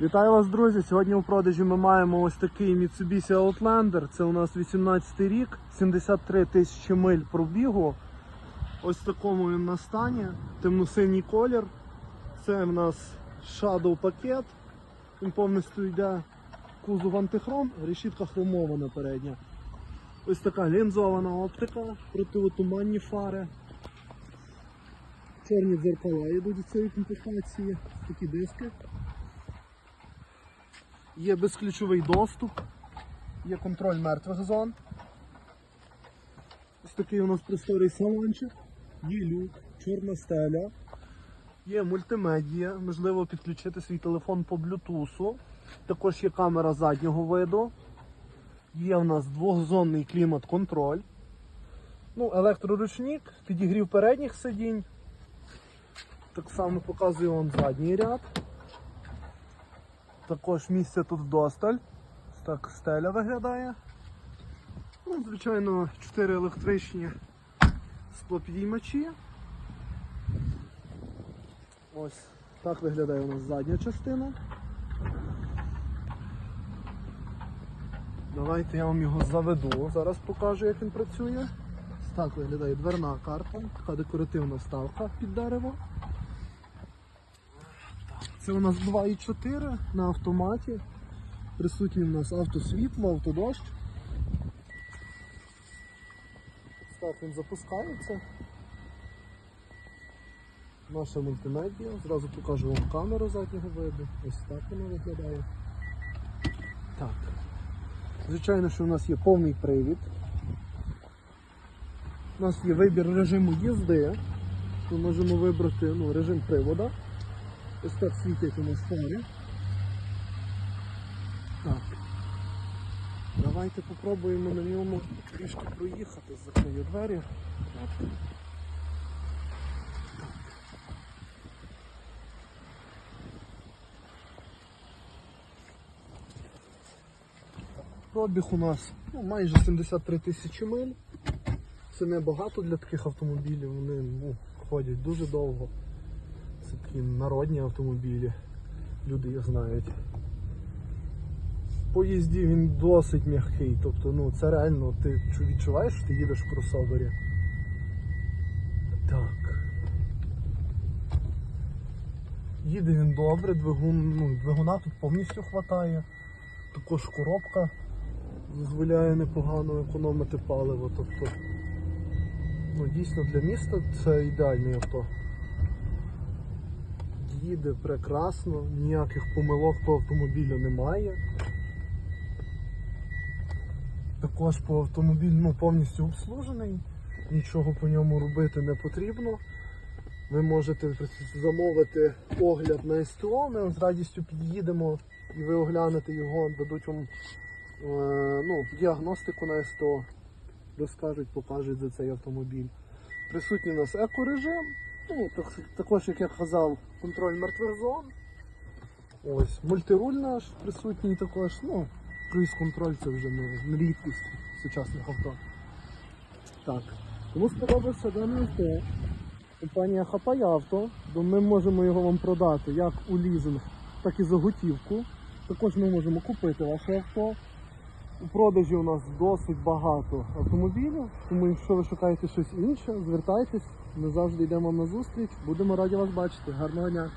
Вітаю вас, друзі! Сьогодні у продажі ми маємо ось такий Mitsubishi Outlander. Це у нас 18 рік, 73 тисячі миль пробігу. Ось такому він на стані. Темно-синій колір. Це в нас Shadow пакет. Він повністю йде кузов антихром, решітка хромована передня. Ось така лінзована оптика, противотуманні фари. Чорні дзеркала йдуть у цієї комплектації, такі диски. Є безключовий доступ, є контроль мертвих зон. Ось такий у нас просторий салончик, є люк, чорна стеля, є мультимедія, можливо підключити свій телефон по блютусу. Також є камера заднього виду. Є у нас двохзонний клімат-контроль. Ну, електроручник, підігрів передніх сидінь. Так само показує вам задній ряд. Також місце тут вдосталь. Так стеля виглядає. Ну, звичайно, 4 електричні склопідіймачі. Ось так виглядає у нас задня частина. Давайте я вам його заведу. Зараз покажу, як він працює. Так виглядає дверна карта, така декоративна вставка під дерево. Це у нас 2,4 на автоматі. Присутні у нас автосвітло, автодощ. Так він запускається. Наша мультимедіа. Зразу покажу вам камеру заднього виду. Ось так вона виглядає. Так. Звичайно, що у нас є повний привід. У нас є вибір режиму їзди. Ми можемо вибрати ну, режим привода. Ось так світять у нас фари. Так. Давайте попробуємо на ньому трішки проїхати, закрию двері. Так. Пробіг у нас ну, майже 73 тисячі миль. Це небагато для таких автомобілів, вони ну, ходять дуже довго. Такі народні автомобілі. Люди їх знають. По їзді він досить м'який, тобто ну, це реально ти відчуваєш, що ти їдеш в кросовері. Так. Їде він добре, двигун, ну, двигуна тут повністю вистачає. Також коробка дозволяє непогано економити паливо. Тобто, ну, дійсно для міста це ідеальне авто. Їде прекрасно, ніяких помилок по автомобілю немає. Також по автомобілю ну, повністю обслужений, нічого по ньому робити не потрібно. Ви можете замовити огляд на СТО, ми з радістю під'їдемо і ви оглянете його, дадуть вам е, ну, діагностику на СТО, розкажуть, покажуть за цей автомобіль. Присутній у нас екорежим, ну, так, також, як я казав, контроль мертвих зон. Ось, мультируль наш присутній також. Ну, круїз-контроль це вже не, не рідкість сучасних авто. Так. Кому сподобався дане авто, компанія Хапай Авто, то ми можемо його вам продати як у лізинг, так і за готівку. Також ми можемо купити ваше авто. У продажі у нас досить багато автомобілів, тому якщо ви шукаєте щось інше, звертайтесь, ми завжди йдемо на зустріч. Будемо раді вас бачити. Гарного дня!